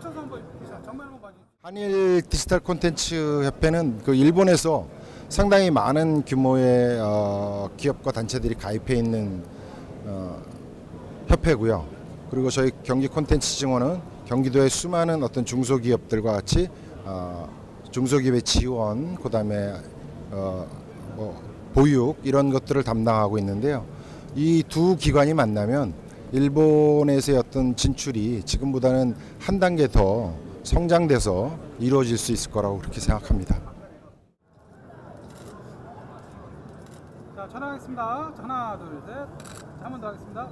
펼쳐서 한번 자, 정면 한번 봐주세요. 한일 디지털 콘텐츠 협회는 그 일본에서 상당히 많은 규모의 어, 기업과 단체들이 가입해 있는 어, 협회고요. 그리고 저희 경기 콘텐츠 증원은 경기도의 수많은 어떤 중소기업들과 같이 어, 중소기업의 지원, 그다음에 어, 뭐 보육 이런 것들을 담당하고 있는데요. 이 두 기관이 만나면 일본에서의 어떤 진출이 지금보다는 한 단계 더 성장돼서 이루어질 수 있을 거라고 그렇게 생각합니다. 자 전화하겠습니다. 자, 하나 둘 셋. 한 번 더 하겠습니다.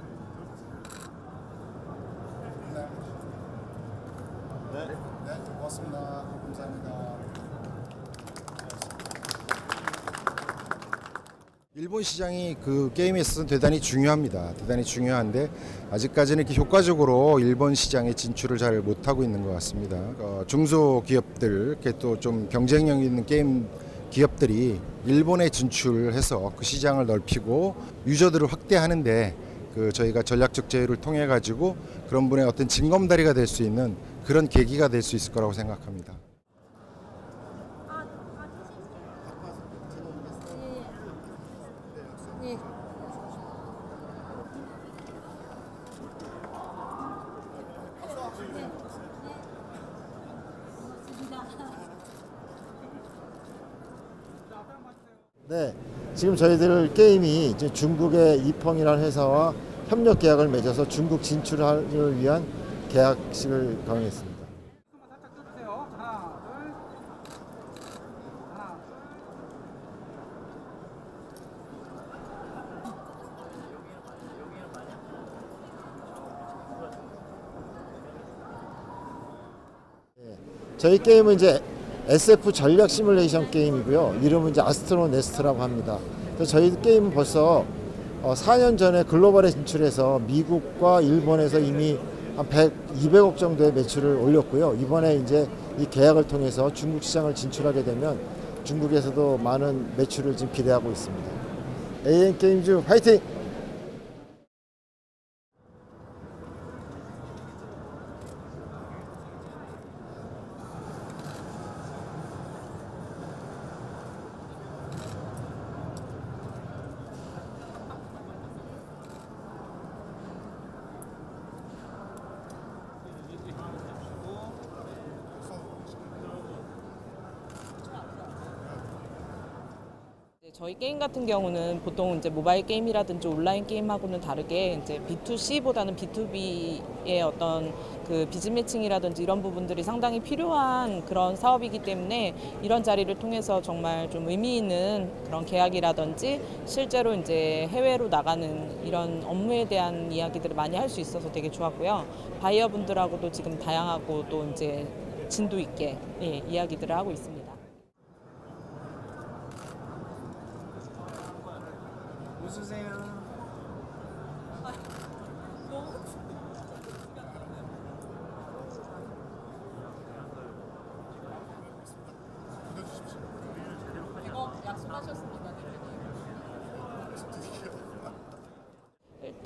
네, 네, 고맙습니다. 감사합니다. 일본 시장이 그 게임에 있어서 대단히 중요합니다. 대단히 중요한데 아직까지는 이렇게 효과적으로 일본 시장에 진출을 잘 못하고 있는 것 같습니다. 어, 중소기업들, 이렇게 또 좀 경쟁력 있는 게임 기업들이 일본에 진출해서 그 시장을 넓히고 유저들을 확대하는데 그 저희가 전략적 제휴를 통해 가지고 그런 분의 어떤 징검다리가 될 수 있는 그런 계기가 될 수 있을 거라고 생각합니다. 예. 네, 지금 저희들 게임이 중국의 이펑이라는 회사와 협력 계약을 맺어서 중국 진출을 위한 계약식을 강행했습니다. 둘. 저희 게임은 이제 SF 전략 시뮬레이션 게임이고요. 이름은 이제 아스트로 네스트라고 합니다. 저희 게임은 벌써 어, 4년 전에 글로벌에 진출해서 미국과 일본에서 이미 한 100, 200억 정도의 매출을 올렸고요. 이번에 이제 이 계약을 통해서 중국 시장을 진출하게 되면 중국에서도 많은 매출을 지금 기대하고 있습니다. AN 게임즈 화이팅! 저희 게임 같은 경우는 보통 이제 모바일 게임이라든지 온라인 게임하고는 다르게 이제 B2C보다는 B2B의 어떤 그 비즈 매칭이라든지 이런 부분들이 상당히 필요한 그런 사업이기 때문에 이런 자리를 통해서 정말 좀 의미 있는 그런 계약이라든지 실제로 이제 해외로 나가는 이런 업무에 대한 이야기들을 많이 할 수 있어서 되게 좋았고요. 바이어분들하고도 지금 다양하고 또 이제 진도 있게 예, 이야기들을 하고 있습니다. 웃으세요. 이거 약속하셨습니다.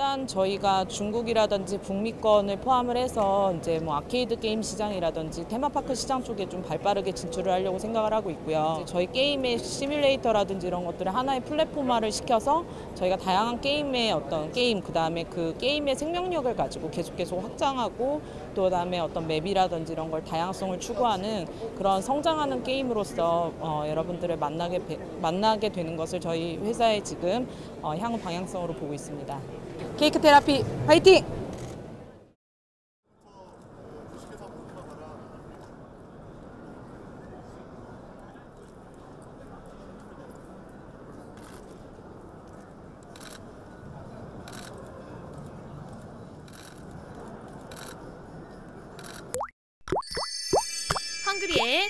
일단 저희가 중국이라든지 북미권을 포함을 해서 이제 뭐 아케이드 게임 시장이라든지 테마파크 시장 쪽에 좀 발빠르게 진출을 하려고 생각을 하고 있고요. 저희 게임의 시뮬레이터라든지 이런 것들을 하나의 플랫폼화를 시켜서 저희가 다양한 게임의 어떤 게임 그다음에 그 게임의 생명력을 가지고 계속 계속 확장하고 또 그다음에 어떤 맵이라든지 이런 걸 다양성을 추구하는 그런 성장하는 게임으로서 어, 여러분들을 만나게 배- 만나게 되는 것을 저희 회사에 지금 어, 향후 방향성으로 보고 있습니다. 케이크 테라피 화이팅! 헝그리의